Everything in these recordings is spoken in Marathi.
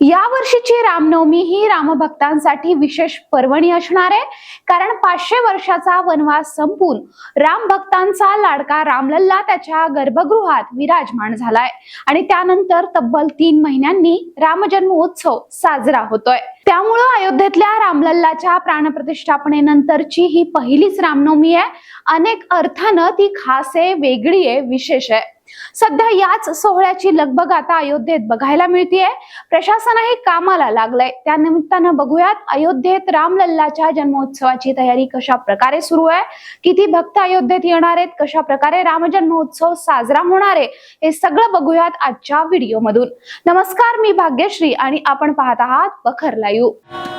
या वर्षीची रामनवमी ही रामभक्तांसाठी विशेष पर्वणी असणार आहे. कारण पाचशे वर्षाचा वनवास संपून राम भक्तांचा लाडका रामलल्ला त्याच्या गर्भगृहात विराजमान झालाय. आणि त्यानंतर तब्बल तीन महिन्यांनी रामजन्मोत्सव साजरा होतोय. त्यामुळं अयोध्येतल्या रामलल्लाच्या प्राणप्रतिष्ठापनेनंतरची ही पहिलीच रामनवमी आहे. अनेक अर्थानं ती खास आहे वेगळी आहे विशेष आहे. सध्या याच सोहळ्याची लगबग आता अयोध्येत बघायला मिळतीये. प्रशासनही कामाला लागलंय. त्या निमित्तानं बघूयात अयोध्येत रामलल्लाच्या जन्मोत्सवाची तयारी कशा प्रकारे सुरू आहे? किती भक्त अयोध्येत येणार आहेत? कशा प्रकारे रामजन्मोत्सव साजरा होणार आहे? हे सगळं बघूयात आजच्या व्हिडिओमधून. नमस्कार मी भाग्यश्री आणि आपण पाहत आहात बखर लाईव्ह.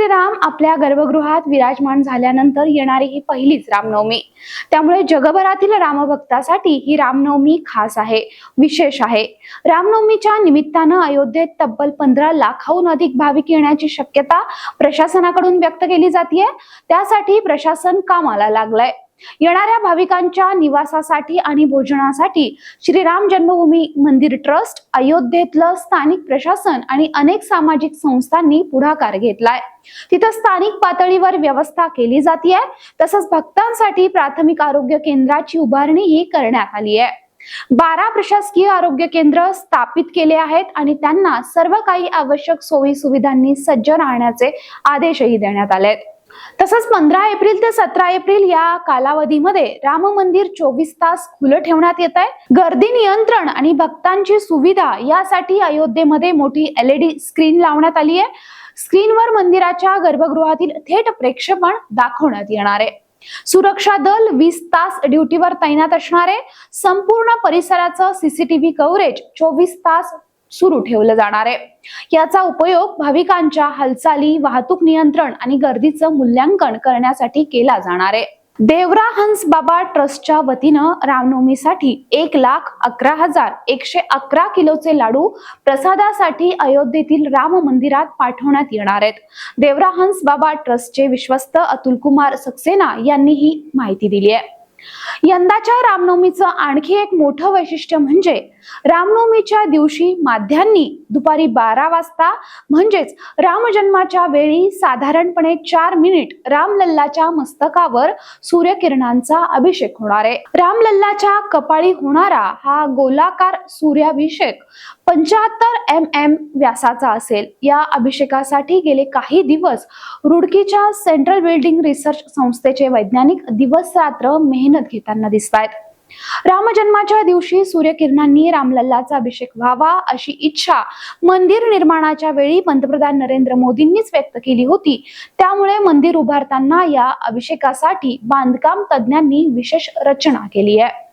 श्रीराम आपल्या गर्भगृहात विराजमान झाल्यानंतर येणारी ही पहिलीच रामनवमी. त्यामुळे जगभरातील रामभक्तासाठी ही रामनवमी खास आहे विशेष आहे. रामनवमीच्या निमित्तानं अयोध्येत तब्बल पंधरा लाखाहून अधिक भाविक येण्याची शक्यता प्रशासनाकडून व्यक्त केली जाते त्यासाठी प्रशासन कामाला लागलंय. येणाऱ्या भाविकांच्या निवासासाठी आणि भोजनासाठी श्रीराम जन्मभूमी मंदिर ट्रस्ट अयोध्येतलं स्थानिक प्रशासन आणि अनेक सामाजिक संस्थांनी पुढाकार घेतलाय. तिथं स्थानिक पातळीवर व्यवस्था केली जाते तसंच भक्तांसाठी प्राथमिक आरोग्य केंद्राची उभारणीही करण्यात आली आहे. बारा प्रशासकीय आरोग्य केंद्र स्थापित केले आहेत आणि त्यांना सर्व काही आवश्यक सोयी सुविधांनी सज्ज राहण्याचे आदेशही देण्यात आले आहेत तसंच पंधरा एप्रिल ते सतरा एप्रिल या कालावधीमध्ये राम मंदिर चोवीस तास खुलं ठेवण्यात येत आहे. गर्दी नियंत्रण आणि भक्तांची सुविधा यासाठी अयोध्येमध्ये मोठी एलईडी स्क्रीन लावण्यात आली आहे. स्क्रीनवर मंदिराच्या गर्भगृहातील थेट प्रेक्षेपण दाखवण्यात येणार आहे. सुरक्षा दल वीस तास ड्युटीवर तैनात असणारे संपूर्ण परिसराचं सीसीटीव्ही कव्हरेज चोवीस तास सुरू ठेवलं जाणार आहे. याचा उपयोग भाविकांच्या हालचाली वाहतूक नियंत्रण आणि गर्दीचं मूल्यांकन करण्यासाठी केला जाणार आहे. देवरा हंस बाबा ट्रस्टच्या वतीनं रामनवमीसाठी एक लाख अकरा हजार एकशे अकरा किलोचे लाडू प्रसादासाठी अयोध्येतील राम मंदिरात पाठवण्यात येणार आहेत. देवरा हंस बाबा ट्रस्टचे विश्वस्त अतुल कुमार सक्सेना यांनी ही माहिती दिली आहे. यंदाच्या रामनवमीचं आणखी एक मोठं वैशिष्ट्य म्हणजे रामनवमीच्या दिवशी माध्यांनी दुपारी बारा वाजता म्हणजेच रामजन्माच्या वेळी साधारणपणे चार मिनिट रामलल्लाच्या मस्तकावर सूर्यकिरणांचा अभिषेक होणार आहे. रामलल्लाच्या कपाळी होणारा हा गोलाकार सूर्याभिषेक पंच्याहत्तर एम एम व्यासाचा असेल. या अभिषेकासाठी गेले काही दिवस रुडकीच्या सेंट्रल बिल्डिंग रिसर्च संस्थेचे वैज्ञानिक दिवस रात्र मेहनत मेहनत घेताना दिसतायत. रामजन्माच्या दिवशी सूर्यकिरणांनी रामलल्लाचा अभिषेक व्हावा अशी इच्छा मंदिर निर्माणाच्या वेळी पंतप्रधान नरेंद्र मोदींनीच व्यक्त केली होती. त्यामुळे मंदिर उभारताना या अभिषेकासाठी बांधकाम तज्ज्ञांनी विशेष रचना केली आहे.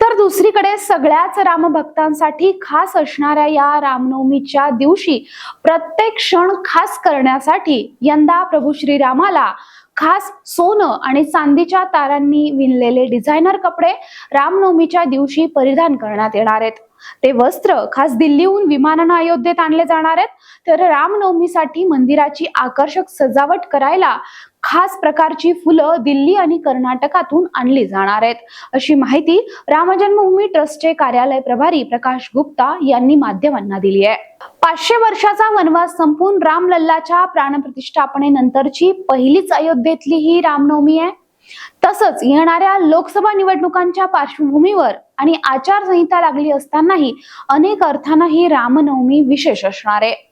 तर दुसरीकडे सगळ्याच रामभक्तांसाठी खास असणाऱ्या या रामनवमीच्या दिवशी प्रत्येक क्षण खास करण्यासाठी यंदा प्रभू श्रीरामाला खास सोनं आणि चांदीच्या तारांनी विणलेले डिझायनर कपडे रामनवमीच्या दिवशी परिधान करण्यात येणार आहेत. ते वस्त्र खास दिल्लीहून विमानानं अयोध्येत आणले जाणार आहेत. तर रामनवमीसाठी मंदिराची आकर्षक सजावट करायला खास प्रकारची फुलं दिल्ली आणि कर्नाटकातून आणली जाणार आहेत. अशी माहिती रामजन्मभूमी ट्रस्टचे कार्यालय प्रभारी प्रकाश गुप्ता यांनी माध्यमांना दिली आहे. पाचशे वर्षाचा वनवास संपून रामलल्लाच्या प्राणप्रतिष्ठापनेनंतरची पहिलीच अयोध्येतली ही रामनवमी आहे. तसंच येणाऱ्या लोकसभा निवडणुकांच्या पार्श्वभूमीवर आणि आचारसंहिता लागली असतानाही अनेक अर्थानं ही रामनवमी विशेष असणार आहे.